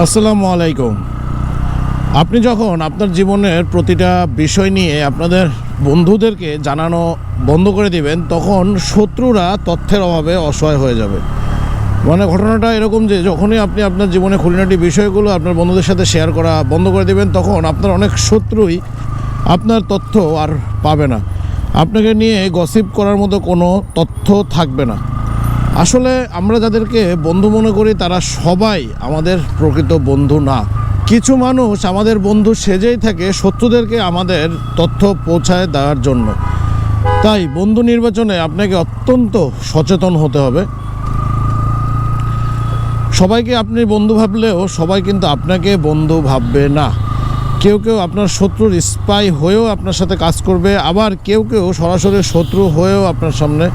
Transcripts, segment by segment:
আসসালামু আলাইকুম। আপনি যখন আপনার জীবনের প্রতিটা বিষয় নিয়ে আপনাদের বন্ধুদেরকে জানানো বন্ধ করে দিবেন, তখন শত্রুরা তথ্যের অভাবে অসহায় হয়ে যাবে। মানে ঘটনাটা এরকম যে, যখনই আপনি আপনার জীবনে খুলিনাটি বিষয়গুলো আপনার বন্ধুদের সাথে শেয়ার করা বন্ধ করে দিবেন, তখন আপনার অনেক শত্রুই আপনার তথ্য আর পাবে না। আপনাকে নিয়ে গসিপ করার মতো কোনো তথ্য থাকবে না। আসলে আমরা যাদেরকে বন্ধু মনে করি, তারা সবাই আমাদের প্রকৃত বন্ধু না। কিছু মানুষ আমাদের বন্ধু সেজেই থাকে, শত্রুদেরকে আমাদের তথ্য পৌঁছায় দেওয়ার জন্য। তাই বন্ধু নির্বাচনে আপনাকে অত্যন্ত সচেতন হতে হবে। সবাইকে আপনি বন্ধু ভাবলেও সবাই কিন্তু আপনাকে বন্ধু ভাববে না। কেউ কেউ আপনার শত্রুর স্পাই হয়েও আপনার সাথে কাজ করবে, আবার কেউ কেউ সরাসরি শত্রু হয়েও আপনার সামনে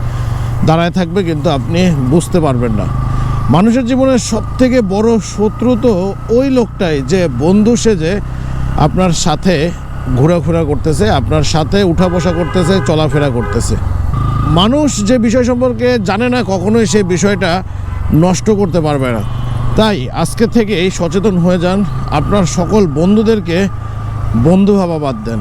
দাঁড়ায় থাকবে, কিন্তু আপনি বুঝতে পারবেন না। মানুষের জীবনের সবথেকে বড় শত্রু তো ওই লোকটাই যে বন্ধু সেজে আপনার সাথে ঘোরাফেরা করতেছে, আপনার সাথে উঠা বসা করতেছে, চলাফেরা করতেছে। মানুষ যে বিষয় সম্পর্কে জানে না, কখনোই সেই বিষয়টা নষ্ট করতে পারবে না। তাই আজকে থেকেই সচেতন হয়ে যান, আপনার সকল বন্ধুদেরকে বন্ধু ভাবা বাদ দেন।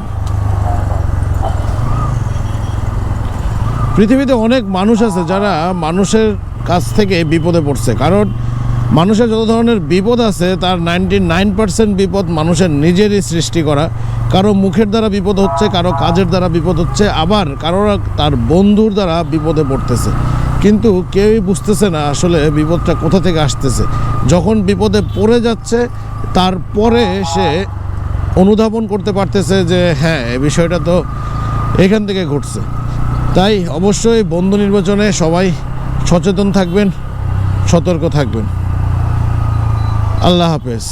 পৃথিবীতে অনেক মানুষ আছে যারা মানুষের কাছ থেকে বিপদে পড়ছে। কারণ মানুষের যত ধরনের বিপদ আছে, তার নাইনটি নাইন পার্সেন্ট বিপদ মানুষের নিজেরই সৃষ্টি করা। কারও মুখের দ্বারা বিপদ হচ্ছে, কারও কাজের দ্বারা বিপদ হচ্ছে, আবার কারও তার বন্ধুর দ্বারা বিপদে পড়তেছে। কিন্তু কেউই বুঝতেছে না আসলে বিপদটা কোথা থেকে আসতেছে। যখন বিপদে পড়ে যাচ্ছে, তারপরে সে অনুধাবন করতে পারতেছে যে হ্যাঁ এই বিষয়টা তো এখান থেকে ঘটছে। তাই অবশ্যই বন্ধু নির্বাচনে সবাই সচেতন থাকবেন সতর্ক থাকবেন। আল্লাহ হাফেজ।